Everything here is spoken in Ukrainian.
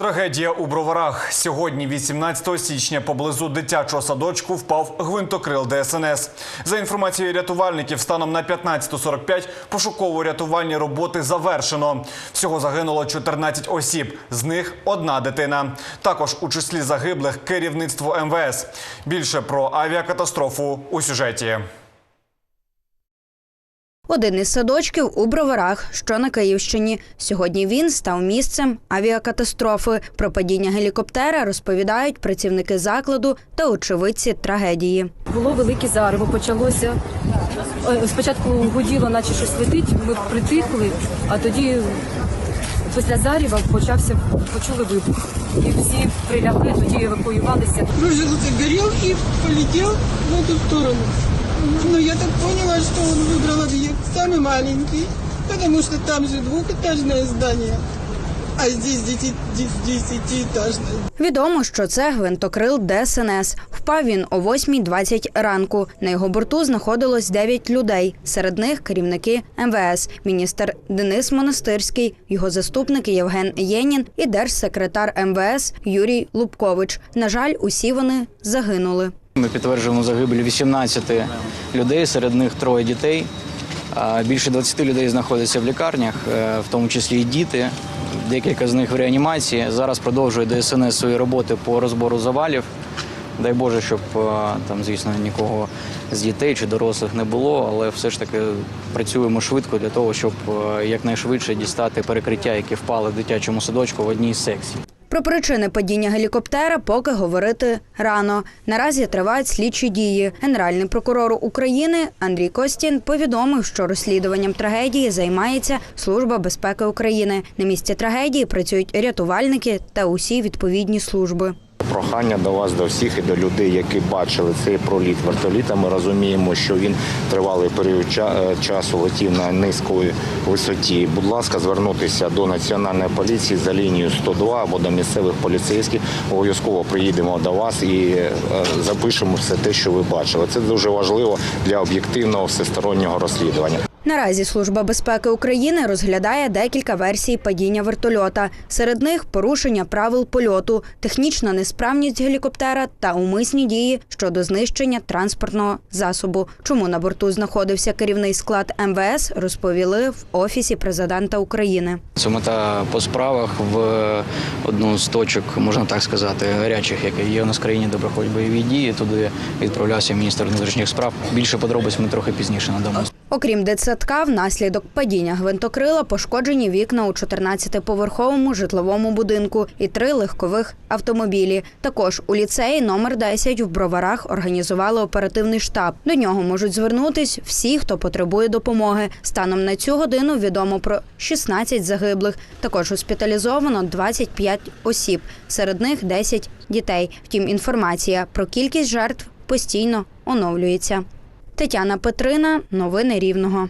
Трагедія у броварах. Сьогодні, 18 січня, поблизу дитячого садочку впав гвинтокрил ДСНС. За інформацією рятувальників, станом на 15.45 пошуково-рятувальні роботи завершено. Всього загинуло 14 осіб, з них одна дитина. Також у числі загиблих керівництво МВС. Більше про авіакатастрофу у сюжеті. Один із садочків у Броварах, що на Київщині. Сьогодні він став місцем авіакатастрофи. Про падіння гелікоптера розповідають працівники закладу та очевидці трагедії. Було велике зарево, почалося. е, Спочатку гуділо, наче щось летить, ми притихли, а тоді після зарева почався, почули вибух. І всі прилягли, тоді евакуювалися. Кружился, горел и полетел в эту сторону. Но я так поняла, что он выбрал объект самый маленький, потому что там же двухэтажное здание, а здесь дети- де- десятиэтажное. Відомо, що це гвинтокрил ДСНС. Впав він о 8.20 ранку. На його борту знаходилось 9 людей. Серед них керівники МВС, міністр Денис Монастирський, його заступник Євген Єнін і держсекретар МВС Юрій Лубкович. На жаль, усі вони загинули. Ми підтверджуємо загибель 18 людей, серед них троє дітей. Більше 20 людей знаходяться в лікарнях, е, в тому числі і діти. Декілька з них в реанімації. Зараз продовжує ДСНС свої роботи по розбору завалів. Дай Боже, щоб е, там, звісно, нікого з дітей чи дорослих не було, але все ж таки працюємо швидко для того, щоб е, якнайшвидше дістати перекриття, які впали в дитячому садочку в одній з секцій. Про причини падіння гелікоптера поки говорити рано. Наразі тривають слідчі дії. Генеральний прокурор України Андрій Костін повідомив, що розслідуванням трагедії займається Служба безпеки України. На місці трагедії працюють рятувальники та усі відповідні служби. Прохання до вас, до всіх і до людей, які бачили цей проліт вертоліта. Ми розуміємо, що він тривалий період е, часу летів на низької висоті. Будь ласка, звернутися до національної поліції за лінією 102 або до місцевих поліцейських. Обов'язково приїдемо до вас і е, запишемо все те, що ви бачили. Це дуже важливо для об'єктивного всестороннього розслідування. Наразі Служба безпеки України розглядає декілька версій падіння вертольота. Серед них порушення правил польоту, технічна несправність гелікоптера та умисні дії щодо знищення транспортного засобу. Чому на борту знаходився керівний склад МВС, розповіли в офісі президента України. Це мета по справах в одну з точок, можна так сказати, гарячих, які є у нас в країні, де проходять бойові дії. Туди відправлявся міністр внутрішніх справ. Більше подробиць ми трохи пізніше надамо. Окрім дитсадка, внаслідок падіння гвинтокрила пошкоджені вікна у 14-поверховому житловому будинку і три легкових автомобілі. Також у ліцеї номер 10 в Броварах організували оперативний штаб. До нього можуть звернутись всі, хто потребує допомоги. Станом на цю годину відомо про 16 загиблих. Також госпіталізовано 25 осіб, серед них 10 дітей. Втім, інформація про кількість жертв постійно оновлюється. Тетяна Петрина, новини Рівного.